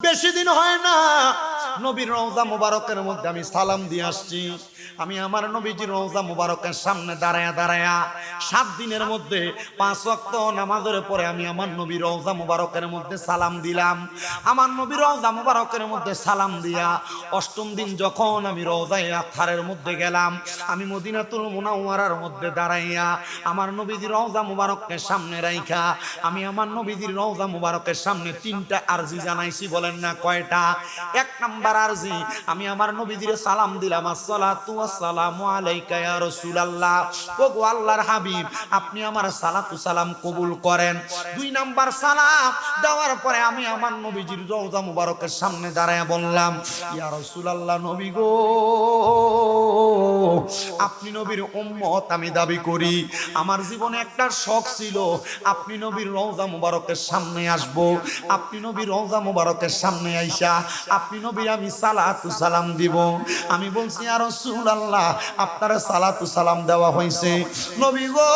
বেশি দিন হয় না। নবীর রওজা মুবারকের মধ্যে আমি সালাম দিয়ে আসছি। আমি আমার নবীজির রওজা মুবারকের সামনে দাঁড়ায়া দাঁড়ায়া সাত দিনের মধ্যে পাঁচ ওয়াক্ত নামাজের পরে আমি আমার নবীর রওজা মুবারকের মধ্যে সালাম দিলাম। আমার নবীর রওজা মুবারকের মধ্যে সালাম দিয়া অষ্টম দিন যখন আমি রওজায় আথারের মধ্যে গেলাম, আমি মদিনাতুল মুনাওয়ারার মধ্যে দাঁড়াইয়া আমার নবীজির রওজা মুবারককে সামনে রাইখা আমি আমার নবীজির রওজা মুবারকের সামনে তিনটা আরজি জানাইছি বলেন না কয়টা? এক নাম্বার আরজি, আমি আমার নবীজির সালাম দিলাম, আসসালাতু ওয়াসসালামু আলাইকা ইয়া রাসূলুল্লাহ। ও আল্লাহর হাবিব, আপনি আমার সালাতু সালাম কবুল করেন। দুই নাম্বার সালাম দেওয়ার পরে আমি আমার নবীজির রওজা মুবারকের সামনে দাঁড়ায় বললাম, ইয়া রাসূলুল্লাহ নবী গো, আপনি নবীর উম্মত আমি দাবি করি। আমার জীবনে একটা শখ ছিল, আপনি নবীর রওজা মুবারকের সামনে আসব। আপনি নবীর রওজা মুবারকের সামনে আইসা, আপনি নবীর আমি সালাতু সালাম দিব। আমি বলছি আর আল্লাহ আপনার সালাতু সালাম দেওয়া হয়েছে। নবী গো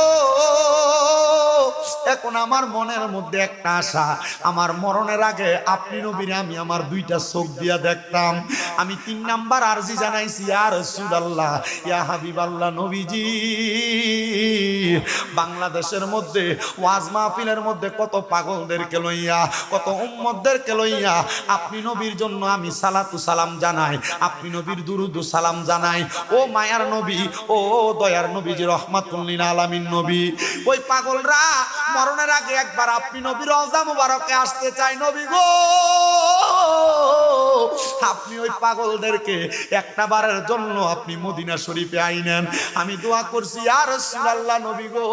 এখন আমার মনের মধ্যে একটা আশা। আমার মরণের আগে আপনি নবীর আমি আমার দুইটা চোখ দিয়া দেখতাম। আমি তিন নাম্বার আরজি জানাইছি আর রাসূলুল্লাহ, ইয়া হাবিবাল্লাহ নবীজি, বাংলাদেশের মধ্যে ওয়াজ মাহফিলের মধ্যে কত পাগলদেরকে লইয়া, কত উম্মতদেরকে লইয়া আপনি নবীর জন্য আমি সালাতু সালাম জানাই, আপনি নবীর দুরুদু সালাম জানাই। ও মায়ার নবী, ও দয়ার নবীজি রহমাতুল্লিন আলামিন নবী। ওই পাগলরা মরণের আগে একবার আপনি নবীর রওজা মুবারকে আসতে চাই, নবী গো। আপনি ওই পাগলদেরকে একটা বারের জন্য আপনি মদিনা শরীফে আইনেন। আমি দোয়া করছি আর রাসূলুল্লাহ, নবী গো।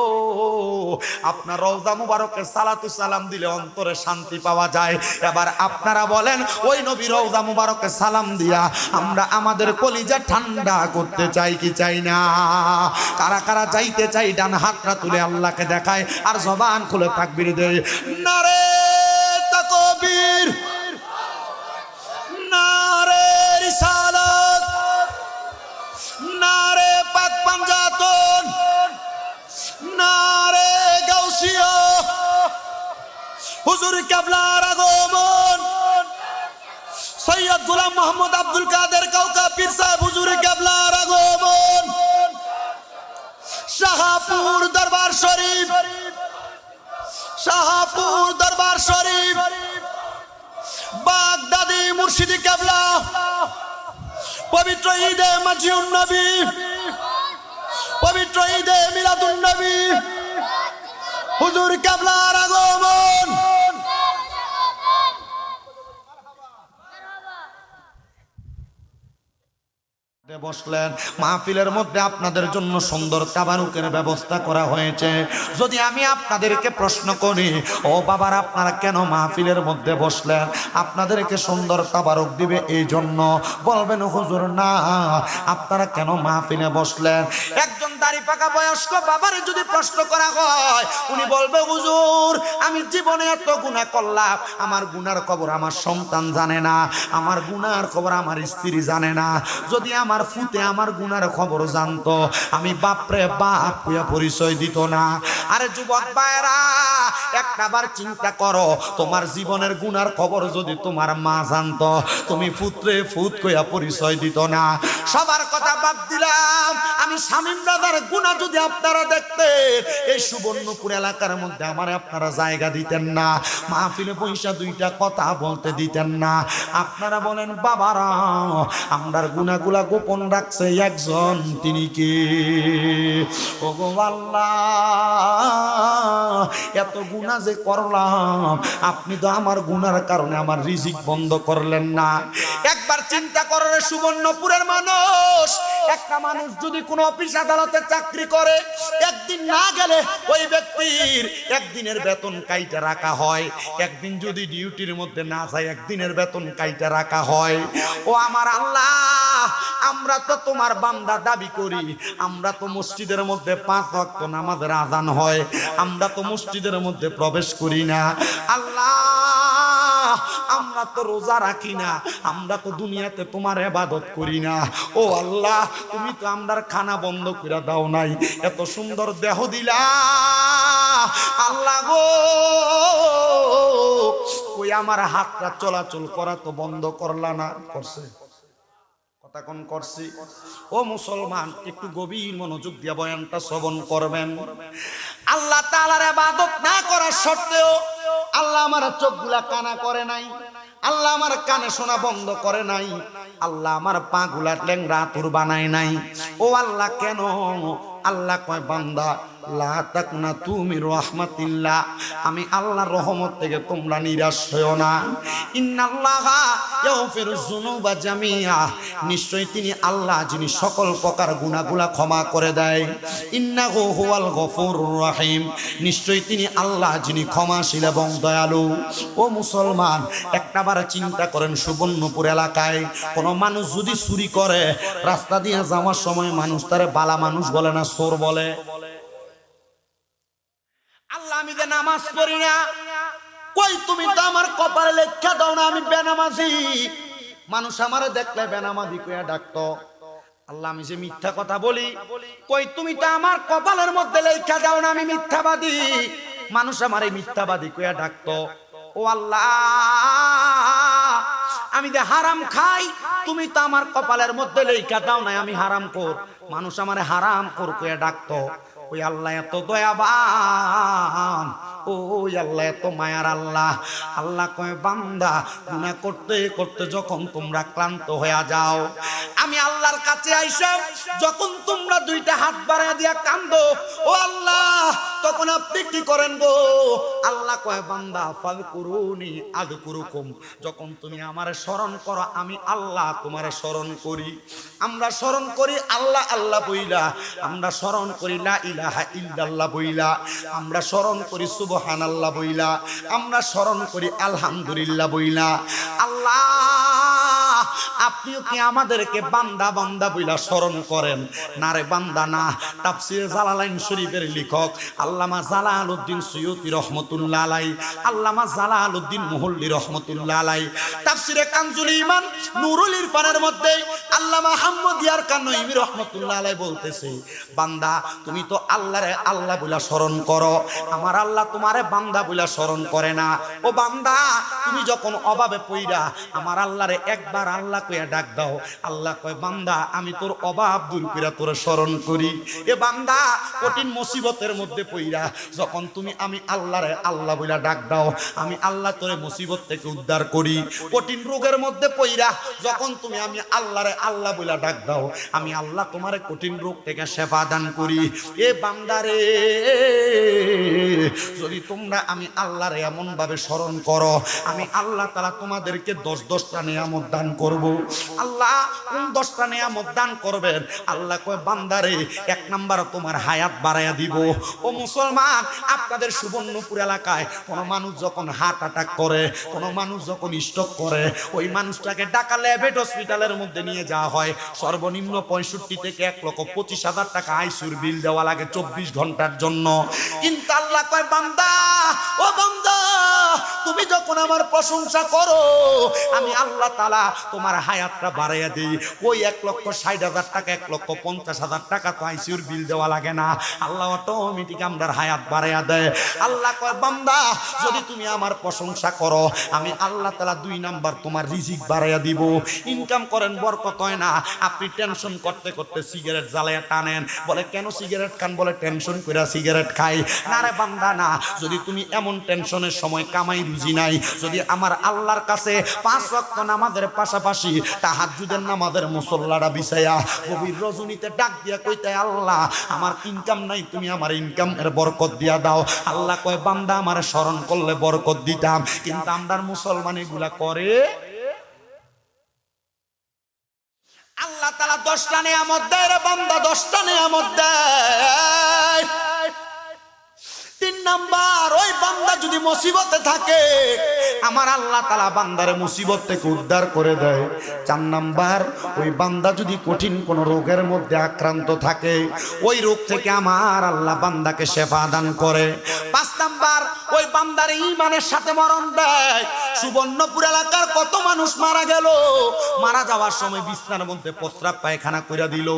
আপনার রওজা মুবারকে সালাতু সালাম দিলে অন্তরে শান্তি পাওয়া যায়। এবার আপনারা বলেন, ওই নবী রওজা মুবারকে সালাম দিয়া আমরা আমাদের কলিজা ঠান্ডা করতে চাই কি চাই না? কারা কারা চাইতে চাই, ডান হাতটা তুলে আল্লাহকে দেখায়। আর জবান খুলে তাকবীর দেয়। নারে তাকবীর। নারে রিসালাত। নারে পাক পাঞ্জাতন। নারে গাউসিয়া। হুজুর কেবলার আগমন। সৈয়দ গোলাম মোহাম্মদ আব্দুল কাদের কাউকা পীর সাহেব হুজুর কেবলার আগমন। শাহাপুর দরবার শরীফ। শাহাপুর দরবার শরীফ। বাগদাদি মুর্শিদি কেবলা। পবিত্র ঈদে মাজিউন নবী। পবিত্র ঈদে মিলাদুন নবী। হুজুর কেবলার আগমন। বসলেন। মাহফিলের মধ্যে আপনাদের জন্য সুন্দর তাবারুকের ব্যবস্থা করা হয়েছে। যদি আমি আপনাদেরকে প্রশ্ন করি, ও বাবার, আপনারা কেন মাহফিলের মধ্যে বসলেন? আপনাদেরকে সুন্দর তাবারুক দিবে এই জন্য বলবেন, হুজুর, না, আপনারা কেন মাহফিলে বসলেন? একজন দাড়ি পাকা বয়স্ক বাবারে যদি প্রশ্ন করা হয়, উনি বলবে, হুজুর, আমি জীবনে এত গুনাহ করলাম। আমার গুনার খবর আমার সন্তান জানে না। আমার গুনার খবর আমার স্ত্রী জানে না। যদি আমার ফুতে আমার গুনার খবর জানতো। আমি বাপরে বাপ পরিচয় দিত না। আরে যুবক ভাইরা একটা বার চিন্তা করো, তোমার জীবনের গুনার খবর যদি তোমার মা জানতো, তুমি ফুতরে ফুত কইয়া পরিচয় দিত না। সবার কথা বাদ দিলাম, আমি শামীম দাদার গুণা যদি আপনারা দেখতেন, এই সুবর্ণপুর এলাকার মধ্যে আমার আপনারা জায়গা দিতেন না। মাহফিলে পয়সা দুইটা কথা বলতে দিতেন না। আপনারা বলেন, বাবারা, আমরার গুণাগুলা গোপন রাখছে একজন তিনি কে? এত গুণা যে করলাম, আপনি তো আমার গুনার কারণে আমার রিজিক বন্ধ করলেন না। একবার চিন্তা করো রে সুবর্ণপুরের মানুষ, একটা মানুষ যদি কোনো অফিস আদালতে চাকরি করে, একদিন না গেলে ওই ব্যক্তির একদিনের বেতন কাইটা রাখা হয়। একদিন যদি ডিউটির মধ্যে না যায়, একদিনের বেতন কাইটা রাখা হয়। ও আমার আল্লাহ আমরা তো তোমার বান্দা দাবি করি। আমরা তো মসজিদের মধ্যে পাঁচ ওয়াক্ত নামাজের আজান হয়। আমরা তো মসজিদের মধ্যে প্রবেশ করি না। আল্লাহ, আমরা তো রোজা রাখি না। আমরা তো দুনিয়াতে তোমার এবাদত করি না। ও আল্লাহ, তুমি তো আমরার খানা বন্ধ করে দাও নাই। এত সুন্দর দেহ দিলা। আল্লাহ গো ওই আমার হাতটা চলাচল করা তো বন্ধ করলা না, করছে? কথা করছি। ও মুসলমান, একটু গভীর মনোযোগ দিয়ে বয়ানটা শ্রবণ করবেন। আল্লাহ তাআলার ইবাদত না করার সত্ত্বেও আল্লাহ আমার চোখগুলা কানা করে নাই, আল্লাহ আমার কানে শোনা বন্ধ করে নাই, আল্লাহ আমার পা গুলা ল্যাংরা তুর বানায় নাই। ও আল্লাহ কেন? আল্লাহ কয়, বান্দা তুমি রহমাতিল্লাহ, আমি আল্লাহর রহমত থেকে তোমরা নিরাশ হও না। তিনি আল্লাহ, যিনি সকল প্রকার ক্ষমা করে দেয়। নিশ্চয় তিনি আল্লাহ, যিনি এবং দয়ালু। ও মুসলমান একটাবার চিন্তা করেন, সুবর্ণপুর এলাকায় কোনো মানুষ যদি চুরি করে, রাস্তা দিয়ে যাওয়ার সময় মানুষ তারে বালা মানুষ বলে না সোর বলে? আল্লাহ আমি যে নামাজ পড়ি না কই তুমি তো আমার কপালে লেখা দাও না, আমি বেনামাজি। মানুষ আমারে দেখলে বেনামাজি কইয়া ডাকতো। আল্লাহ, আমি যে মিথ্যা কথা বলি, কই তুমি তো আমার কপালের মধ্যে লেখা দাও না, আমি মিথ্যাবাদী। মানুষ আমারে মিথ্যাবাদী কইয়া ডাকতো। ও আল্লাহ, আমি যে হারাম খাই, তুমি তো আমার কপালের মধ্যে লেখা দাও না আমি হারাম কর মানুষ আমারে হারাম কর কইয়া ডাকতো। ওই আল্লাহ এত দয়াবান, ওই আল্লাহ এত মায়ার আল্লাহ। আল্লাহ কয়, বান্দা, গুনাহ করতে করতে যখন তোমরা ক্লান্ত হয়ে যাও, আমি আল্লাহর কাছে আইসা যখন তোমরা দুইটা হাত বাড়ায় দিয়া কান্দো, ও আল্লাহ, তখন আপনি কি করেন গো? আল্লাহ কয়, বান্দা ফাল করুনি আদ কুরুকুম যখন তুমি আমারে স্মরণ করো, আমি আল্লাহ তোমারে স্মরণ করি। আমরা স্মরণ করি, আল্লাহ আল্লাহ বইলা। আমরা স্মরণ করি, লা ইলাহা ইল্লাল্লাহ বইলা আমরা স্মরণ করি সুবহানাল্লাহ বইলা আমরা স্মরণ করি আলহামদুলিল্লাহ বইলা। আল্লাহ আপনিও কি আমাদেরকে বান্দা বান্দা বইলা স্মরণ করেন? না রে বান্দা, না। তাফসিরে জালালাইন শরীফের লেখক আল্লামা জালালউদ্দিন সুয়ুতি রহমতুল্লাহ আলাই, আল্লামা জালালউদ্দিন মুহল্লি রহমতুল্লাহ আলাই। তাফসিরে কানজুল ঈমান নুরুল ইরফানের মধ্যে আল্লামা হাম্মদিয়ার কানঈমি রহমতুল্লাহ আলাই বলতেছে, বান্দা, তুমি তো আল্লাহরে আল্লাহ বইলা স্মরণ করো। আমার আল্লাহ তোমারে বান্দা বইলা স্মরণ করে না। ও বান্দা, তুমি যখন অভাবে পইরা আমার আল্লাহরে একবার আল্লাহ কইয়া ডাক দাও। আল্লাহ কয়, বান্দা, আমি তোর অভাব দূর কইরা তোরে স্মরণ করি। এ বান্দা, কঠিন মুসিবতের মধ্যে পইরা যখন তুমি আমি আল্লাহরে আল্লাহ বইলা ডাক দাও, আমি আল্লাহ তোরে মুসিবত থেকে উদ্ধার করি। কঠিন রোগের মধ্যে পইরা যখন তুমি আমি আল্লাহরে আল্লাহ বইলা ডাক দাও, আমি আল্লাহ তোমারে কঠিন রোগ থেকে সেবা দান করি। এ বান্দারে যদি তোমরা আমি আল্লাহরে এমন ভাবে স্মরণ করো, আমি আল্লাহ তালা তোমাদেরকে দশ দশটা নিয়ামত দান করব? আল্লাহ কোন দশটা নিয়ামত দান করবেন? আল্লাহ কয়, বান্দারে, এক নাম্বার তোমার হায়াত বাড়াইয়া দিব। ও মুসলমান, আপনাদের সুবর্ণপুর এলাকায় কোনো মানুষ যখন হার্ট অ্যাটাক করে, কোনো মানুষ যখন স্ট্রোক করে, ওই মানুষটাকে ঢাকা ল্যাবেট হসপিটালের মধ্যে নিয়ে যাওয়া হয়। সর্বনিম্ন পঁয়ষট্টি থেকে এক লক্ষ পঁচিশ হাজার টাকা আইসুর বিল দেওয়া লাগে চব্বিশ ঘণ্টার জন্য। কিন্তু আল্লাহ কয়, বান্দা, ও বান্দা, তুমি যখন আমার প্রশংসা করো, আমি আল্লাহ তালা তোমার হায়াতটা বাড়াইয়া দিই। ওই এক লক্ষ ষাট হাজার টাকা, এক লক্ষ পঞ্চাশ হাজার টাকা তো আইসিউর বিল দেওয়া লাগে না। আল্লাহ অটোমেটিক আমার হায়াত বাড়াইয়া দেয়। আল্লাহ কয়, বান্দা, যদি তুমি আমার প্রশংসা করো, আমি আল্লাহ তালা দুই নাম্বার তোমার রিজিক বাড়াইয়া দিব। ইনকাম করেন, বরকত হয় না। আপনি টেনশন করতে করতে সিগারেট জ্বালাইয়া টানেন। বলে, কেন সিগারেট খান? বলে, টেনশন করে সিগারেট খাই। না রে বান্দা, না। যদি তুমি এমন টেনশনের সময় কামাই রুজি নাই, যদি আমার আল্লাহর কাছে পাঁচ রক্ত নামাজের পাশাপাশি তাহাজ্জুদের নামাজের মুসল্লাটা বিছাইয়া গভীর রজনীতে ডাক দিয়া কইতে আল্লাহ, আমার ইনকাম নাই, তুমি আমার ইনকাম এর বরকত দিয়া দাও। আল্লাহ কয়, বান্দা, আমার স্মরণ করলে বরকত দিতাম, কিন্তু আমরার মুসলমান এগুলা করে আল্লাহ তালা দশটা নেয়ামত দেয় রে বান্দা, দশটা নেয়ামত দেয়। নাম্বার, ওই বান্দা যদি মুসিবতে থাকে, আমার আল্লাহ তালা বান্দারে মুসিবত থেকে উদ্ধার করে দেয়। চার নাম্বার, ওই বান্দা যদি কঠিন কোনো রোগের মধ্যে আক্রান্ত থাকে, ওই রোগ থেকে আমার আল্লাহ বান্দাকে সেবা দান করে। নাম্বার, ওই বান্দার ইমানের সাথে মরণ দেয়। সুবর্ণপুর এলাকার কত মানুষ মারা গেল। মারা যাওয়ার সময় বিছনার মধ্যে প্রস্রাব পায়খানা কইরা দিল।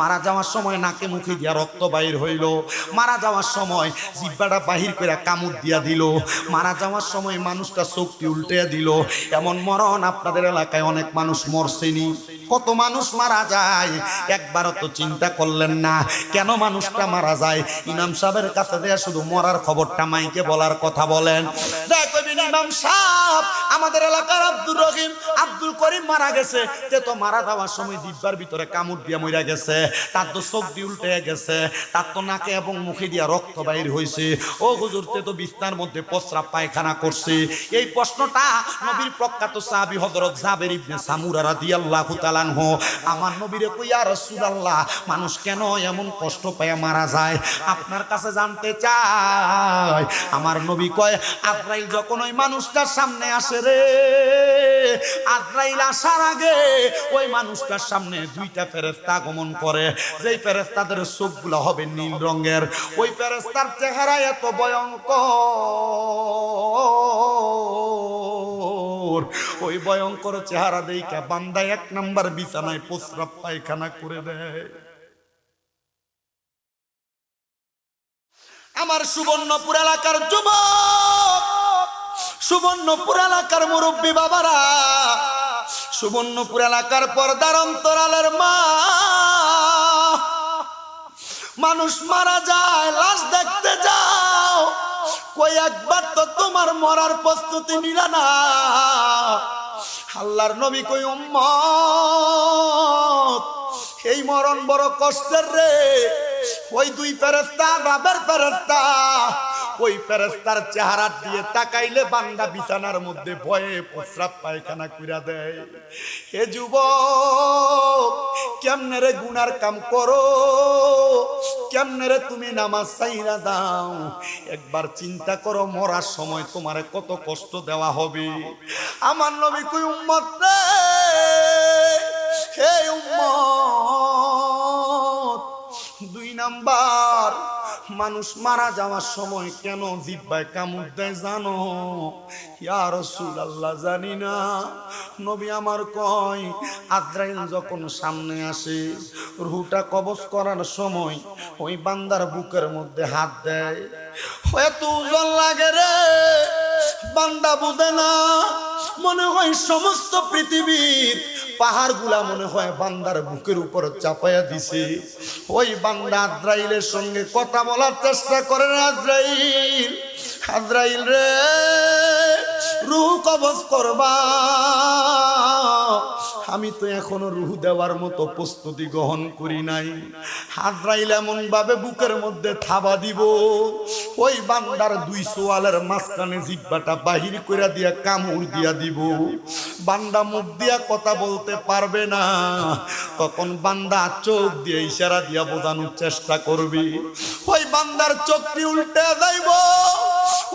মারা যাওয়ার সময় নাকে মুখে দিয়া রক্ত বাইর হইল। মারা যাওয়ার সময় জিব্বাটা বাহির করে কামড় দিয়া দিল। মারা যাওয়ার সময় মানুষটা চোখটি উল্টে দিল। এমন মরণ আপনাদের এলাকায় অনেক মানুষ মরছেনি। কত মানুষ মারা যায়, একবারও তো চিন্তা করলেন না। কেন মানুষটা মারা যায়? ইমাম সাহেবের কাছে দেয়া শুধু মরার খবরটা মাইকে বলার কথা বলেন। সাহেব আমাদের এলাকার আব্দুর রহিম, আব্দুল করিম মারা গেছে। তে তো মারা যাওয়ার সময় দিব্যার ভিতরে কামড় দিয়ে মইরা গেছে। তার তো চোখ দিয়ে উল্টে গেছে। তার তো নাকে এবং মুখে দিয়া রক্ত বাইর হয়েছে ও হুজুর, তে তো বিছনার মধ্যে প্রস্রাব পায়খানা করছে। এই প্রশ্নটা নবীর প্রখ্যাত সাহাবী হযরত জাবের ইবনে সামুরা রাদিয়াল্লাহু তাআলা আনহু। আমার নবীরে কইয়া রাসূলুল্লাহ, মানুষ কেন এমন কষ্ট পায় মারা যায়? আপনার কাছে জানতে চাই। আমার নবী কয়, আজরাইল যখন ওই মানুষটার সামনে আসে আসার আগে ওই মানুষটার সামনে দুইটা আগমন করে। যেই ফেরেশতাদের চোখগুলো হবে নীল রঙের, ওই ফেরেশতার চেহারা এত ভয়ঙ্কর। ওই ভয়ঙ্কর চেহারা বান্দা এক নাম্বার বিছানায় প্রস্রাব পায়খানা করে দেয়। আমার সুবর্ণপুর এলাকার যুবক! সুবর্ণপুর এলাকার মুরব্বী বাবারা, সুবর্ণপুর এলাকার পর্দার অন্তরালের মা। মানুষ মারা যায়, লাশ দেখতে যাও। কই একবার তো তোমার মরার প্রস্তুতি নিলা না। আল্লাহর নবী কই, উম্মত, এই মরণ বড় কষ্টের রে। ওই দুই ফেরেস্তা রাবের ফেরেস্তা ওই ফেরেস্তার চেহারা দিয়ে তাকাইলে বান্দা বিছানার মধ্যে ভয়ে প্রস্রাব পায়খানা কইরা দেয়। হে যুবক, কেমনে রে গুনার কাম করো? কেমনে রে তুমি নামাজ চাইরা দাও? একবার চিন্তা করো, মরার সময় তোমারে কত কষ্ট দেওয়া হবে। আমার নবী কই, উম্মত রে, হে উম্মত, দুই নাম্বার মানুষ মারা যাওয়ার সময় কেন জিব্বায় কামড় দেয় জানো? ইয়া রাসূলুল্লাহ, জানি না। নবী আমার কয়, আজরাইল যখন সামনে আসে, রুহটা কবজ করার সময় ওই বান্দার বুকের মধ্যে হাত দেয়। এত ওজন লাগে রে। বান্দা বুঝে না, মনে হয় সমস্ত পৃথিবীর পাহাড়গুলা মনে হয় বান্দার বুকের উপর চাপাইয়া দিছে। ওই বান্দা আদ্রাইলের সঙ্গে কথা বলার চেষ্টা করেন আদ্রাইল আদ্রাইল রে রুহ কবজ করবা। আমি তো এখনও রুহ দেওয়ার মতো প্রস্তুতি গ্রহণ করি নাই। আদ্রাইল এমন ভাবে বুকের মধ্যে থাবা দিব, ওই বান্দার দুই সোয়ালের মাঝখানে জিব্বাটা বাহির করে দিয়া কামড় দিয়া দিব। বান্দা মুখ দিয়া কথা বলতে পারবে না, তখন বান্দা চোখ দিয়ে ইশারা দিয়া বোঝানোর চেষ্টা করবি। ওই বান্দার চোখটি উল্টে যাইব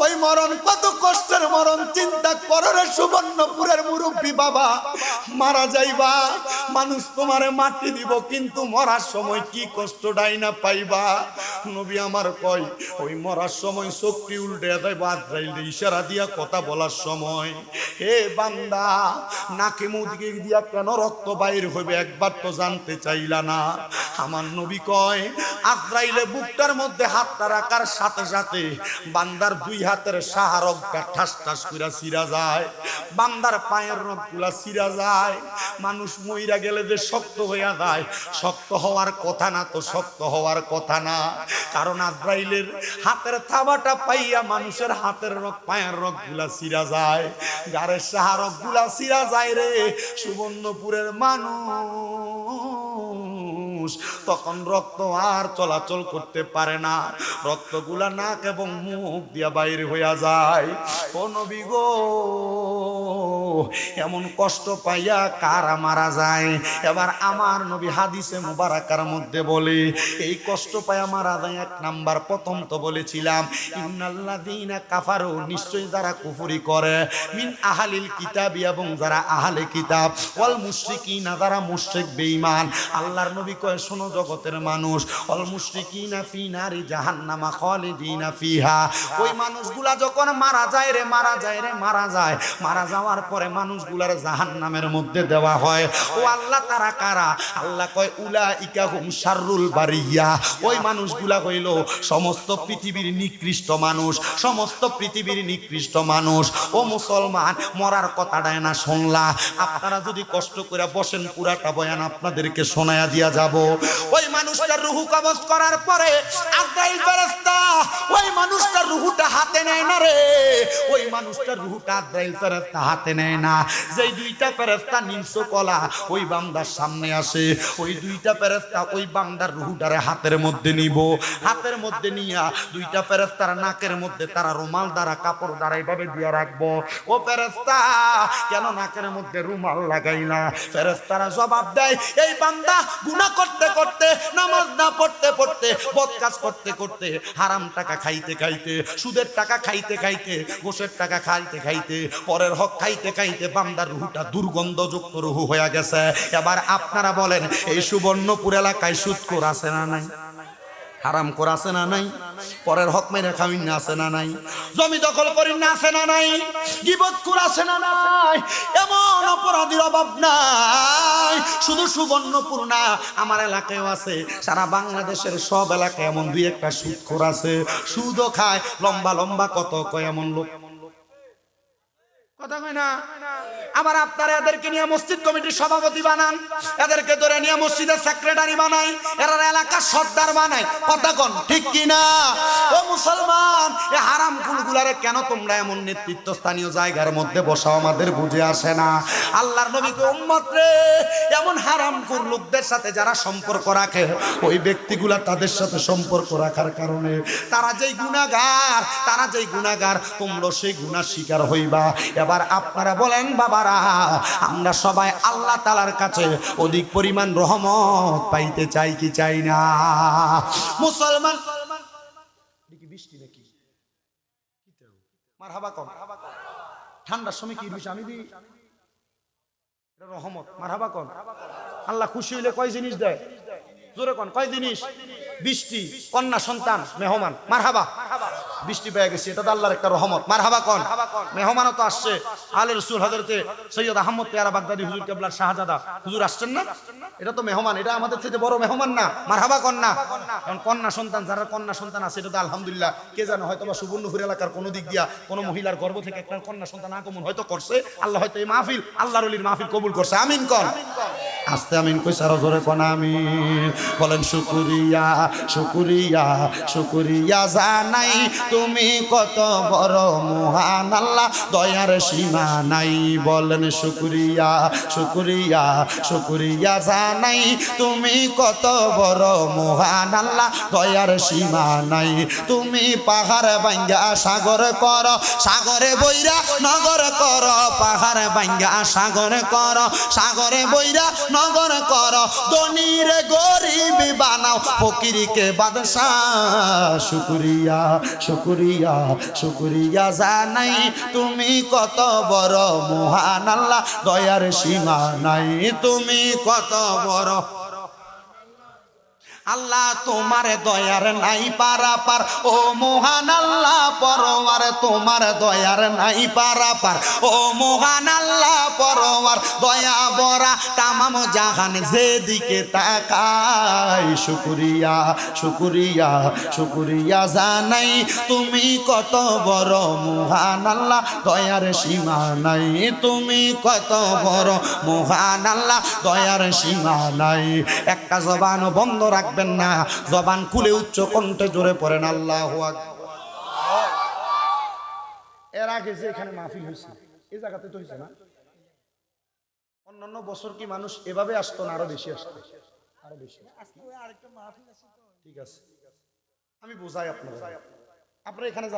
ওই মরণ, কত কষ্টের মরণ, চিন্তা কররে সুবর্ণপুরের মুরব্বী বাবা। মারা যাইবা, মানুষ তোমারে মাটি দিব, কিন্তু মরার সময় কি কষ্টটাই না পাইবা। নবী আমার কয়, ওই মরার সময় চোখটি উল্টে যাইবা আদ্রাইলে ইশারা দিয়া কথা বলার সময়। হে বান্দা, নাকে মুদিকে দিয়া কেন রক্ত বাইর হইবে, একবার তো জানতে চাইলা না। আমার নবী কয় আদ্রাইলে বুকটার মধ্যে হাতটা রাখার সাথে সাথে বান্দার দুই হাতের সাহারকটা ঠাস ঠাস কইরা সিরা যায়, বান্দার পায়ের রকগুলা সিরা যায়, মানুষ মইরা গেলে যে শক্ত হইয়া যায়, শক্ত হওয়ার কথা না তো শক্ত হওয়ার কথা না। কারণ আজরাইলের হাতের থাবাটা পাইয়া মানুষের হাতের রক পায়ের রকগুলা সিরা যায়। গারের সাহারকগুলা সিরা যায় রে, সুবর্ণপুরের মানুষ। তখন রক্ত আর চলাচল করতে পারে না। রক্তগুলা নাক এবং মুখ দিয়া বাইরে হইয়া যায়। ও নবী গো, এমন কষ্ট পাইয়া কারা মারা যায়? এবার আমার নবী হাদিসে মুবারাকার মধ্যে বলে, এই কষ্ট পাইয়া মারা যায় এক নাম্বার। প্রথম তো বলেছিলাম, ইন্নাল্লাযীনা কাফারু নিশ্চয়ই যারা কুফরি করে। মিন আহালিল কিতাবি এবং যারা আহলে কিতাব। ওয়াল মুশরিকিনা, যারা মুশরিক, বেঈমান। আল্লাহর নবী কয় কয় শোনো, জগতের মানুষ, অল মুশরিকিনা ফি নারি জাহান্নামা খালিদিনা ফিহা। ওই মানুষগুলা যখন মারা যায় রে, মারা যায় রে, মারা যায়। মারা যাওয়ার পরে মানুষগুলার জাহান্নামের মধ্যে দেওয়া হয়। ও আল্লাহ তারা কারা? আল্লাহ কয় উলা ইকা হুম শাররুল বারিয়া। ওই মানুষগুলা হইল সমস্ত পৃথিবীর নিকৃষ্ট মানুষ, সমস্ত পৃথিবীর নিকৃষ্ট মানুষ। ও মুসলমান, মরার কথাটাই না শুনলা। আপনারা যদি কষ্ট করে বসেন, পুরাটা বয়ান আপনাদেরকে শোনায়া দিয়া যাব। ওই মানুষটার রুহু কবজ করার পরে আজরাইল ফেরেশতা, ওই মানুষটার রুহুটা হাতে নেয় না রে। ওই মানুষটার রুহুটা আজরাইল ফেরেশতা হাতে নেয় না। যেই দুইটা ফেরেশতা নিংস কলা, ওই বান্দার সামনে আসে। ওই দুইটা ফেরেশতা ওই বান্দার রুহুটারে হাতের মধ্যে নিব। হাতের মধ্যে নিয়া দুইটা ফেরেশতার নাকের মধ্যে তারা রুমাল দ্বারা কাপড় দ্বারা এইভাবে দিয়ে রাখব। ও ফেরেশতা, কেন নাকের মধ্যে রুমাল লাগাই লাগাইলা? ফেরেশতারা জবাব দেয়, এই বান্দা গুনাহ করতে করতে, নামাজ না পড়তে পড়তে বদ কাজ করতে করতে, হারাম টাকা খাইতে খাইতে, সুদের টাকা খাইতে খাইতে গোসের টাকা খাইতে খাইতে, পরের হক খাইতে খাইতে বান্দার রুহুটা দুর্গন্ধযুক্ত রুহু হয়ে গেছে। এবার আপনারা বলেন, এই সুবর্ণপুর এলাকায় সুৎকর আছে না নাই? হারাম করা না নাই? পরের হক মেরে খাওয়াই না আছে না নাই? জমি দখল করি না আছে না নাই? গিবত করে আছে না নাই? এমন অপরাধীর অভাব নাই। শুধু সুবর্ণপুর না, আমার এলাকায়ও আছে। সারা বাংলাদেশের সব এলাকায় এমন দুই একটা সুদ খোর আছে। সুদও খায়, লম্বা লম্বা কত কয় এমন লোক। কথা কয় না? আবার আপনারা এদেরকে নিয়ে মসজিদ কমিটির সভাপতি বানান, এদেরকে ধরে নিয়ে মসজিদের সেক্রেটারি বানাই, এরা এলাকার সর্দার বানায় কথা কন ঠিক কি না ও মুসলমান, এ হারাম কুলগুলারে কেন তোমরা এমন নেতৃত্ব স্থানীয় জায়গার মধ্যে বসাও? আমাদের বুঝে আসে না। আল্লাহর নবীকে উম্মত রে, এমন হারাম লোকদের সাথে যারা সম্পর্ক রাখে, ওই ব্যক্তিগুলা তাদের সাথে সম্পর্ক রাখার কারণে তারা যেই গুণাগার তারা যেই গুণাগার তোমরা সেই গুণার শিকার হইবা। এবার আপনারা বলেন বাবারা আমরা সবাই আল্লাহ তালার কাছে অধিক পরিমাণ রহমত পাইতে চাই কি চাই না? মুসলমান বৃষ্টি নাকি? ঠান্ডার সময় কি বিষয় আমি রহমত। মারহাবা কন আল্লাহ খুশি হইলে কয় জিনিস দেয়? জোরে কন, কয় জিনিস? বৃষ্টি, কন্যা সন্তান, মেহমান। মারহাবা। বৃষ্টি পেয়ে গেছে। এটা তো আল্লাহর একটা রহমত। মারহাবা কন। মেহমানও তো আসছে। আলের রসুল হজরতে সৈয়দ আহমদ পেয়ারা বাগদাদি হুজুর কেবলার শাহজাদা। হুজুর আসছেন না? এটা তো মেহমান। এটা আমাদের থেকে বড় মেহমান না। মারহাবা কন্যা কারণ কন্যা সন্তান যারা কন্যা সন্তান আছে এটা তো আলহামদুলিল্লাহ। কে জানো হয়তো বা সুবর্ণপুর এলাকার কোনো দিক দিয়া কোনো মহিলার গর্ভ থেকে একটা কন্যা সন্তান আগমন হয়তো করছে। আল্লাহ হয়তো এই মাহফিল আল্লাহর অলির মাহফিল কবুল করছে। আমিন কন। আস্তে আমিন কই সারা জোরে কোন আমিন। বলেন শুকুরিয়া শুকুরিয়া শুকুরিয়া জানাই তুমি কত বড় মহান আল্লাহ। দয়ার সীমা নাই বলেন শুকুরিয়া শুকুরিয়া শুকুরিয়া জানাই। তুমি কত বড় মহান আল্লাহ, দয়ার সীমা নাই। তুমি পাহাড় ভাঙ্গা সাগর কর, সাগরে বইরা নগর কর। পাহাড় ভাঙ্গা সাগর কর, সাগরে বইরা নগর কর। ধনীর গরিব বানাও, ফকিরকে বাদশাহ। শুকুরিয়া শুকুরিয়া। শুকুরিয়া জানাই তুমি কত বড় মহান আল্লাহ দয়ার সীমা নাই তুমি কত বড় আল্লাহ তোমার দয়ার নাই পারা পার ও মহান আল্লাহ পরওয়ার তোমার দয়ার নাই পারা পার ও মহান আল্লাহ পরওয়ার দয়া বরা তামাম জাহান যেদিকে তাকাই শুকুরিয়া শুকুরিয়া শুকুরিয়া জানাই। তুমি কত বড় মহান আল্লাহ, দয়ার সীমা নাই। তুমি কত বড় মহান আল্লাহ, দয়ার সীমা নাই। একটা জবান বন্ধ রাখবেন না। জবান খুলে উচ্চ কণ্ঠে জোরে পড়েন আল্লাহ এর আগে যে এখানে মাহফিল হয়েছে এই জায়গাতে তো হয়েছে না? অন্যান্য বছর কি মানুষ এভাবে আসতো না আরও বেশি আসতো? আরও বেশি। ঠিক আছে। আমি বোঝাই আপনার আপনার এখানে